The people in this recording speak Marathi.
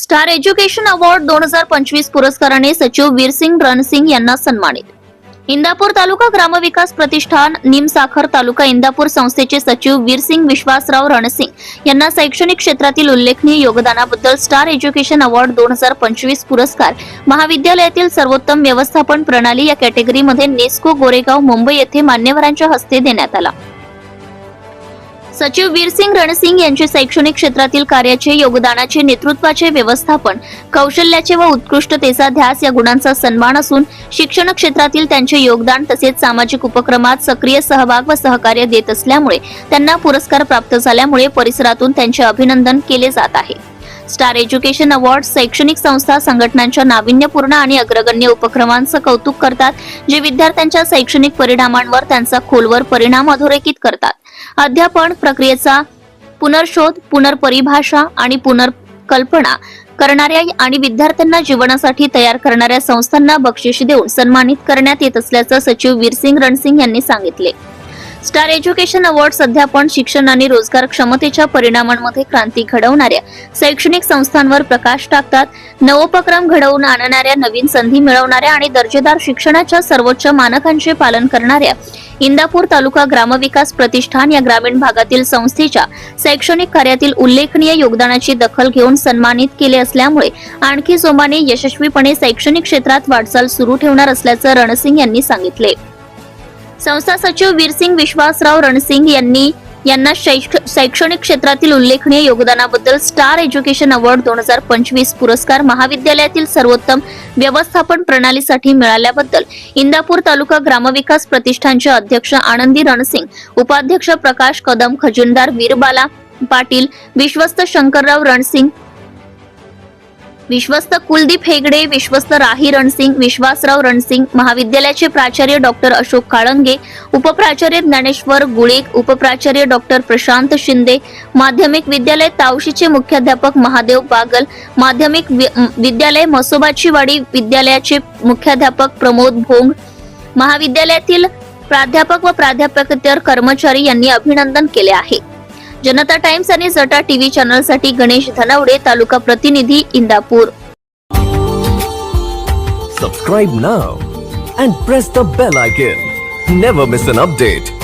स्टार एज्युकेशन अवॉर्ड दोन हजार पंचवीस पुरस्काराने सचिव वीरसिंग रणसिंग यांना सन्मानित. इंदापूर तालुका ग्रामविकास प्रतिष्ठान निमसाखर तालुका इंदापूर संस्थेचे सचिव वीरसिंग विश्वासराव रणसिंग यांना शैक्षणिक क्षेत्रातील उल्लेखनीय योगदानाबद्दल स्टार एज्युकेशन अवॉर्ड दोन हजार पंचवीस पुरस्कार महाविद्यालयातील सर्वोत्तम व्यवस्थापन प्रणाली या कॅटेगरीमध्ये नेस्को गोरेगाव मुंबई येथे मान्यवरांच्या हस्ते देण्यात आला. सचिव वीरसिंग रणसिंग यांचे शैक्षणिक क्षेत्रातील कार्याचे योगदानाचे नेतृत्वाचे व्यवस्थापन कौशल्याचे व उत्कृष्टतेचा ध्यास या गुणांचा सन्मान असून शिक्षण क्षेत्रातील त्यांचे योगदान तसेच सामाजिक उपक्रमात सक्रिय सहभाग व सहकार्य देत असल्यामुळे त्यांना पुरस्कार प्राप्त झाल्यामुळे परिसरातून त्यांचे अभिनंदन केले जात आहे. स्टार एज्युकेशन अवॉर्ड शैक्षणिक संस्था संघटनांच्या नाविन्यपूर्ण आणि अग्रगण्य उपक्रमांचं कौतुक करतात जे विद्यार्थ्यांच्या शैक्षणिक परिणामांवर त्यांचा खोलवर परिणाम अधोरेखित करतात. अध्यापन प्रक्रियेचा पुनर्शोध पुनर्परिभाषा आणि पुनर्कल्पना करणाऱ्या आणि विद्यार्थ्यांना जीवनासाठी तयार करणाऱ्या संस्थांना बक्षीस देऊन सन्मानित करण्यात येत असल्याचं सचिव वीरसिंग रणसिंग यांनी सांगितले. स्टार एज्युकेशन अवॉर्ड सध्या पण शिक्षण आणि रोजगार क्षमतेच्या परिणामांमध्ये क्रांती घडवणाऱ्या शैक्षणिक संस्थांवर प्रकाश टाकतात. नवोपक्रम घडवून आणणाऱ्या नवीन संधी मिळवणाऱ्या आणि दर्जेदार शिक्षणाच्या सर्वोच्च मानकांचे पालन करणाऱ्या इंदापूर तालुका ग्रामविकास प्रतिष्ठान या ग्रामीण भागातील संस्थेच्या शैक्षणिक कार्यातील उल्लेखनीय योगदानाची दखल घेऊन सन्मानित केले असल्यामुळे आणखी जोमाने यशस्वीपणे शैक्षणिक क्षेत्रात वाटचाल सुरू ठेवणार असल्याचं रणसिंग यांनी सांगितले. संस्था सचिव वीरसिंग विश्वासराव रणसिंग यांनी यांना शैक्ष- शैक्षणिक क्षेत्रातील उल्लेखनीय योगदानाबद्दल स्टार एज्युकेशन अवॉर्ड दोन हजार पंचवीस पुरस्कार महाविद्यालयातील सर्वोत्तम व्यवस्थापन प्रणालीसाठी मिळाल्याबद्दल इंदापूर तालुका ग्रामविकास प्रतिष्ठानचे अध्यक्ष आनंदी रणसिंग उपाध्यक्ष प्रकाश कदम खजिनदार वीरबाला पाटील विश्वस्त शंकरराव रणसिंग विश्वस्त कुलदीप हेगडे विश्वस्त राही रणसिंग विश्वासराव रणसिंग महाविद्यालयाचे प्राचार्य डॉक्टर अशोक काळंगे उपप्राचार्य ज्ञानेश्वर गुळेक उपप्राचार्य डॉक्टर प्रशांत शिंदे माध्यमिक विद्यालय तावशीचे मुख्याध्यापक महादेव बागल माध्यमिक वि- विद्यालय मसोबाचीवाडी विद्यालयाचे मुख्याध्यापक प्रमोद भोंग महाविद्यालयातील प्राध्यापक व प्राध्यापकेतर कर्मचारी यांनी अभिनंदन केले आहे. जनता टाइम्स आणि जटा टीव्ही चॅनलसाठी गणेश धनावडे तालुका प्रतिनिधी इंदापूर. सबस्क्राईब ना and press the bell icon never miss an update